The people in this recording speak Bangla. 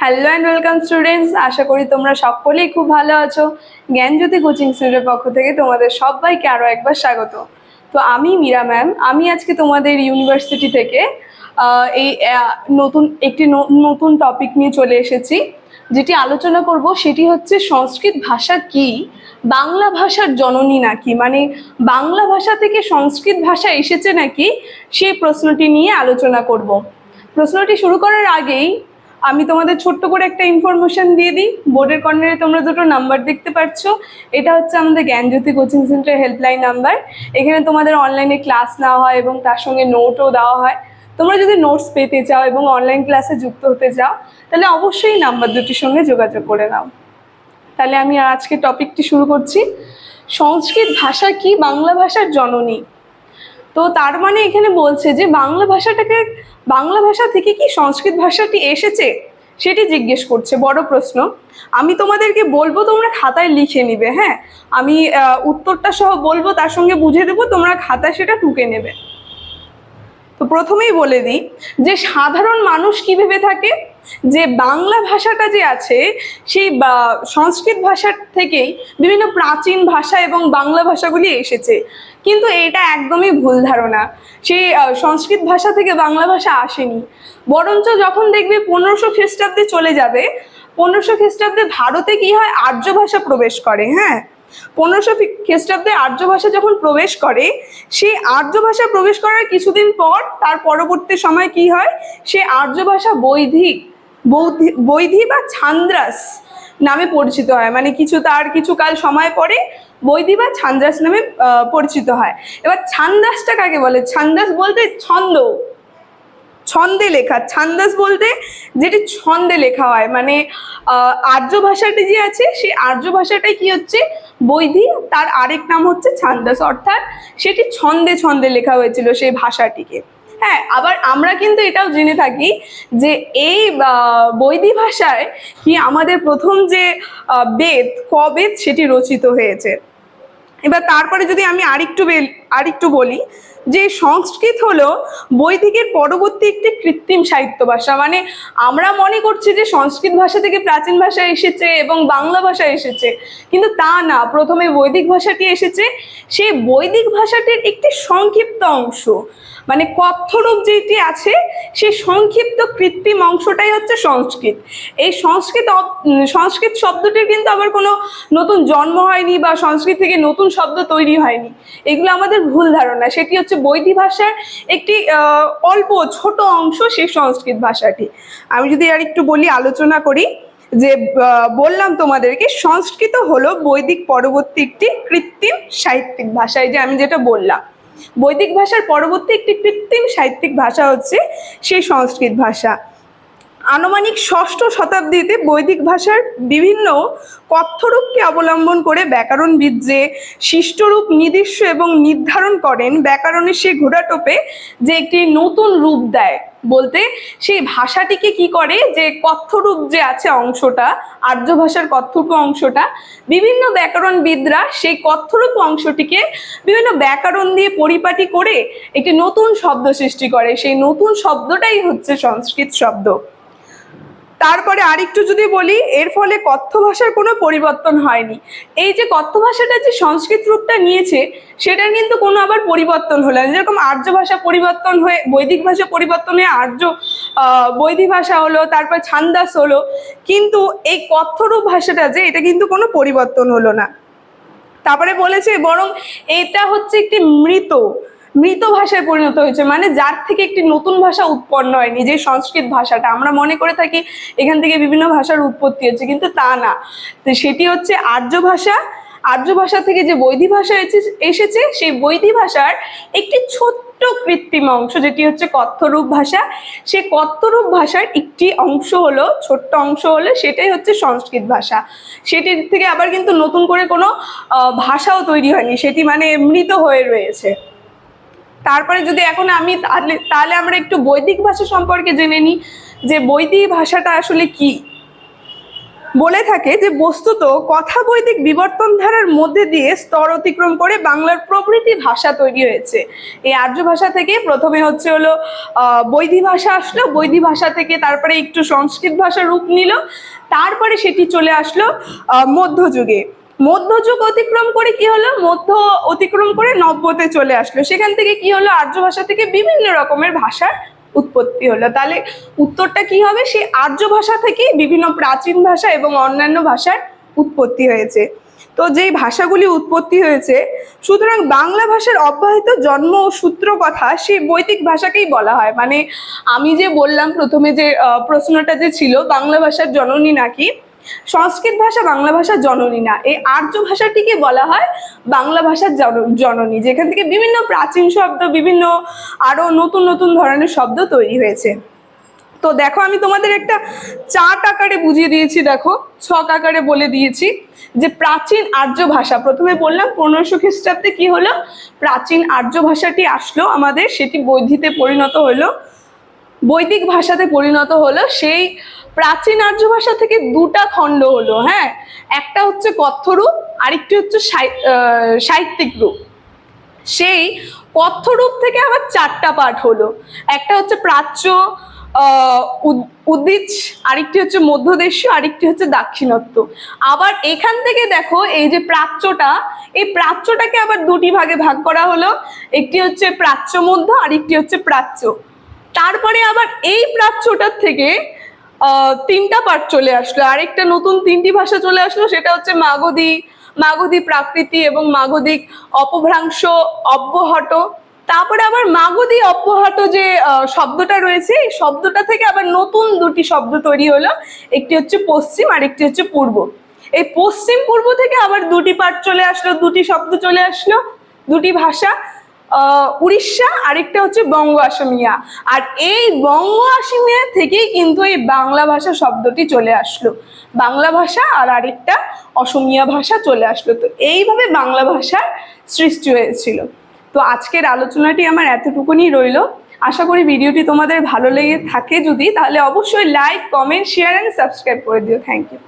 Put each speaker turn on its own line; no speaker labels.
হ্যালো অ্যান্ড ওয়েলকাম স্টুডেন্টস আশা করি তোমরা সকলেই খুব ভালো আছো। জ্ঞানজ্যোতি কোচিং সেন্টারের পক্ষ থেকে তোমাদের সবাইকে আরও একবার স্বাগত। তো আমি মীরা ম্যাম। আমি আজকে তোমাদের ইউনিভার্সিটি থেকে এই নতুন, একটি নতুন টপিক নিয়ে চলে এসেছি, যেটি আলোচনা করব। সেটি হচ্ছে সংস্কৃত ভাষা কি? বাংলা ভাষার জননী নাকি? মানে বাংলা ভাষা থেকে সংস্কৃত ভাষা এসেছে নাকি? সেই প্রশ্নটি নিয়ে আলোচনা করব। প্রশ্নটি শুরু করার আগেই আমি তোমাদের ছোট্ট করে একটা ইনফরমেশন দিয়ে দিই। বোর্ডের কর্নারে তোমরা দুটো নাম্বার দেখতে পাচ্ছ এটা হচ্ছে আমাদের Gyanjyoti coaching centre helpline number এখানে তোমাদের অনলাইনে ক্লাস নেওয়া হয় এবং তার সঙ্গে নোটও দেওয়া হয়। তোমরা যদি নোটস পেতে চাও এবং অনলাইন ক্লাসে যুক্ত হতে চাও, তাহলে অবশ্যই নাম্বার দুটির সঙ্গে যোগাযোগ করে নাও। তাহলে আমি আজকে টপিকটি শুরু করছি। সংস্কৃত ভাষা কি? বাংলা ভাষার জননী। তো তার মানে এখানে বলছে যে বাংলা ভাষাটাকে, বাংলা ভাষা থেকে কি সংস্কৃত ভাষাটি এসেছে? সেটি জিজ্ঞেস করছে। বড় প্রশ্ন। আমি তোমাদেরকে বলব, তোমরা খাতায় লিখে নিবে হ্যাঁ? আমি উত্তরটা সহ বলব, তার সঙ্গে বুঝে দেবো, তোমরা খাতায় সেটা টুকে নেবে। তো প্রথমেই বলে দিই যে সাধারণ মানুষ কি ভেবে থাকে? যে বাংলা ভাষাটা যে আছে, সেই সংস্কৃত ভাষার থেকেই বিভিন্ন প্রাচীন ভাষা এবং বাংলা ভাষাগুলি এসেছে। কিন্তু এটা একদমই ভুল ধারণা। সেই সংস্কৃত ভাষা থেকে বাংলা ভাষা আসেনি। বরঞ্চ যখন দেখবে পনেরোশো খ্রিস্টাব্দে চলে যাবে, পনেরোশো খ্রিস্টাব্দে ভারতে কি হয়? আর্য ভাষা প্রবেশ করে হ্যাঁ? পনেরোশো খ্রিস্টাব্দে আর্য ভাষা যখন প্রবেশ করে, সেই আর্য ভাষা প্রবেশ করার কিছুদিন পর, তার পরবর্তী সময় কি হয়? সে আর্য ভাষা বৈদিক বৌদ্ধি বৈধি বা ছান্দ্রাস নামে পরিচিত হয়। মানে কিছু তার কিছু কাল সময় পরে বৈধি বা ছান্দাস নামে পরিচিত হয়। এবার ছান্দাসটা কাকে বলে? ছান্দাস বলতে ছন্দ। ছন্দে লেখা। ছান্দাস বলতে যেটি ছন্দে লেখা হয়। মানে আর্য ভাষাটি যে আছে, সেই আর্য ভাষাটাই কি হচ্ছে? বৈধি। তার আরেক নাম হচ্ছে ছান্দাস অর্থাৎ সেটি ছন্দে ছন্দে লেখা হয়েছিল সেই ভাষাটিকে। হ্যাঁ আবার আমরা কিন্তু এটাও জেনে থাকি যে এই বৈদি ভাষায় কি আমাদের প্রথম যে বেদ, কবেদ সেটি রচিত হয়েছে। এবার তারপরে যদি আমি আরেকটু বেল- আরেকটু বলি যে সংস্কৃত হলো বৈদিকের পরবর্তী একটি কৃত্রিম সাহিত্য ভাষা। মানে আমরা মনে করছি যে সংস্কৃত ভাষা থেকে প্রাচীন ভাষা এসেছে এবং বাংলা ভাষা এসেছে। কিন্তু তা না, প্রথমে বৈদিক ভাষাটি এসেছে। সেই বৈদিক ভাষাটির একটি সংক্ষিপ্ত অংশ মানে কথ্যরূপ যেটি আছে, সেই সংক্ষিপ্ত কৃত্রিম অংশটাই হচ্ছে সংস্কৃত। এই সংস্কৃত সংস্কৃত শব্দটির কিন্তু আবার কোনো নতুন জন্ম হয়নি বা সংস্কৃত থেকে নতুন শব্দ তৈরি হয়নি। এগুলো আমাদের ভুল ধারণা। সেটি হচ্ছে বৈধি ভাষার একটি অল্প ছোট অংশ সেই সংস্কৃত ভাষাটি। আমি যদি আর একটু বলি, আলোচনা করি যে বললাম তোমাদেরকে, সংস্কৃত হলো বৈদিক পরবর্তী একটি কৃত্রিম সাহিত্যিক ভাষা। এই যে আমি যেটা বললাম, বৈদিক ভাষার পরবর্তী একটি কৃত্রিম সাহিত্যিক ভাষা হচ্ছে সেই সংস্কৃত ভাষা। আনুমানিক ষষ্ঠ শতাব্দীতে বৈদিক ভাষার বিভিন্ন কথ্যরূপকে অবলম্বন করে ব্যাকরণবিদ যে শিষ্টরূপ, নির্দিষ্ট এবং নির্ধারণ করেন, ব্যাকরণের সেই ঘোড়াটোপে যে একটি নতুন রূপ দেয় বলতে সেই ভাষাটিকে কি করে? যে কথ্যরূপ যে আছে অংশটা, আর্য ভাষার কথ্যরূপ অংশটা, বিভিন্ন ব্যাকরণবিদরা সেই কথ্যরূপ অংশটিকে বিভিন্ন ব্যাকরণ দিয়ে পরিপাটি করে একটি নতুন শব্দ সৃষ্টি করে। সেই নতুন শব্দটাই হচ্ছে সংস্কৃত শব্দ। তারপরে আরেকটু যদি বলি, এর ফলে কথ্য ভাষার কোনো পরিবর্তন হয়নি। এই যে কথ্য ভাষাটা যে সংস্কৃত রূপটা নিয়েছে সেটার কিন্তু কোনো আবার পরিবর্তন হলো না। যেরকম আর্য ভাষা পরিবর্তন হয়ে, বৈদিক ভাষা পরিবর্তন হয়ে আর্য বৈদিক ভাষা হলো, তারপর ছান্দাস হলো, কিন্তু এই কথ্যরূপ ভাষাটা যে, এটা কিন্তু কোনো পরিবর্তন হলো না। তারপরে বলেছে বরং এটা হচ্ছে একটি মৃত মৃত ভাষায় পরিণত হয়েছে মানে যার থেকে একটি নতুন ভাষা উৎপন্ন হয়নি, যে সংস্কৃত ভাষাটা। আমরা মনে করে থাকি এখান থেকে বিভিন্ন ভাষার উৎপত্তি হচ্ছে, কিন্তু তা না। তো সেটি হচ্ছে আর্য ভাষা। আর্য ভাষা থেকে যে বৈধি ভাষা এসে- এসেছে, সেই বৈধি ভাষার একটি ছোট্ট কৃত্রিম অংশ, যেটি হচ্ছে কথ্যরূপ ভাষা। সেই কথ্যরূপ ভাষার একটি অংশ হলো, ছোট্ট অংশ হলো, সেটাই হচ্ছে সংস্কৃত ভাষা। সেটির থেকে আবার কিন্তু নতুন করে কোনো ভাষাও তৈরি হয়নি, সেটি মানে মৃত হয়ে রয়েছে। তারপরে যদি এখন আমি তাহলে তাহলে আমরা একটু বৈদিক ভাষা সম্পর্কে জেনে নিই, যে বৈদিক ভাষাটা আসলে কি? বলে থাকে যে বস্তুত কথা বৈদিক বিবর্তন ধারার মধ্যে দিয়ে স্তর অতিক্রম করে বাংলার প্রভৃতি ভাষা তৈরি হয়েছে। এই আর্য ভাষা থেকে প্রথমে হচ্ছে হলো বৈধি ভাষা আসলো, বৈধি ভাষা থেকে তারপরে একটু সংস্কৃত ভাষা রূপ নিল, তারপরে সেটি চলে আসলো মধ্যযুগে। মধ্যযুগ অতিক্রম করে কি হলো? মধ্য অতিক্রম করে নব্যতে চলে আসলো। সেখান থেকে কি হলো? আর্য ভাষা থেকে বিভিন্ন রকমের ভাষার উৎপত্তি হলো। তাহলে উত্তরটা কি হবে? সেই আর্য ভাষা থেকে বিভিন্ন প্রাচীন ভাষা এবং অন্যান্য ভাষার উৎপত্তি হয়েছে। তো যেই ভাষাগুলি উৎপত্তি হয়েছে, সুতরাং বাংলা ভাষার অব্যাহত জন্ম সূত্র কথা সেই বৈদিক ভাষাকেই বলা হয়। মানে আমি যে বললাম প্রথমে যে প্রশ্নটা যে ছিল, বাংলা ভাষার জননী নাকি? সংস্কৃত ভাষা বাংলা ভাষার জননী না। এই আর্য ভাষাটিকে বলা হয় বাংলা ভাষার জন- জননী, যেখান থেকে বিভিন্ন প্রাচীন শব্দ, বিভিন্ন আরও নতুন নতুন ধরনের শব্দ তৈরি হয়েছে। তো দেখো, আমি তোমাদের একটা চার্ট আকারে বুঝিয়ে দিয়েছি, দেখো, ছক আকারে বলে দিয়েছি যে প্রাচীন আর্য ভাষা। প্রথমে বললাম, পনেরোশো খ্রিস্টাব্দে কি হলো? প্রাচীন আর্য ভাষাটি আসলো আমাদের, সেটি বৈধিতে পরিণত হলো। বৈদিক ভাষাতে পরিণত হলো সেই প্রাচীন আর্য ভাষা থেকে দুটা খণ্ড হলো হ্যাঁ? একটা হচ্ছে কথ্য রূপ আরেকটি হচ্ছে সাহি- সাহিত্যিক রূপ। সেই কথ্য রূপ থেকে আবার চারটা পাঠ হলো। একটা হচ্ছে প্রাচ্য আহ, উদ- উদ্ভিজ আরেকটি হচ্ছে মধ্যদেশীয় আরেকটি হচ্ছে দাক্ষিণাত্য। আবার এখান থেকে দেখো এই যে প্রাচ্যটা এই প্রাচ্যটাকে আবার দুটি ভাগে ভাগ করা হলো। একটি হচ্ছে প্রাচ্য মধ্য আরেকটি হচ্ছে প্রাচ্য। তারপরে আবার এই প্রাচ্যটার থেকে তিনটা পাঠ চলে আসলো। আরেকটা নতুন তিনটি ভাষা চলে আসলো, সেটা হচ্ছে মাগধী মাগধী প্রাকৃতি এবং মাগধিক অপভ্রাংশ অব্যহট তারপরে আবার মাগধী অব্যহট যে শব্দটা রয়েছে, এই শব্দটা থেকে আবার নতুন দুটি শব্দ তৈরি হলো। একটি হচ্ছে পশ্চিম আর একটি হচ্ছে পূর্ব। এই পশ্চিম পূর্ব থেকে আবার দুটি পাঠ চলে আসলো, দুটি শব্দ চলে আসলো, দুটি ভাষা। উড়িষ্যা, আরেকটা হচ্ছে বঙ্গ আসামিয়া। আর এই বঙ্গ আসামিয়া থেকেই কিন্তু এই বাংলা ভাষা শব্দটি চলে আসলো। বাংলা ভাষা আর আরেকটা অসমিয়া ভাষা চলে আসলো। তো এইভাবে বাংলা ভাষার সৃষ্টি হয়েছিল। তো আজকের আলোচনাটি আমার এতটুকুনি রইল। আশা করি ভিডিওটি তোমাদের ভালো লেগে থাকে যদি, তাহলে অবশ্যই like comment share and subscribe করে দিও। Thank you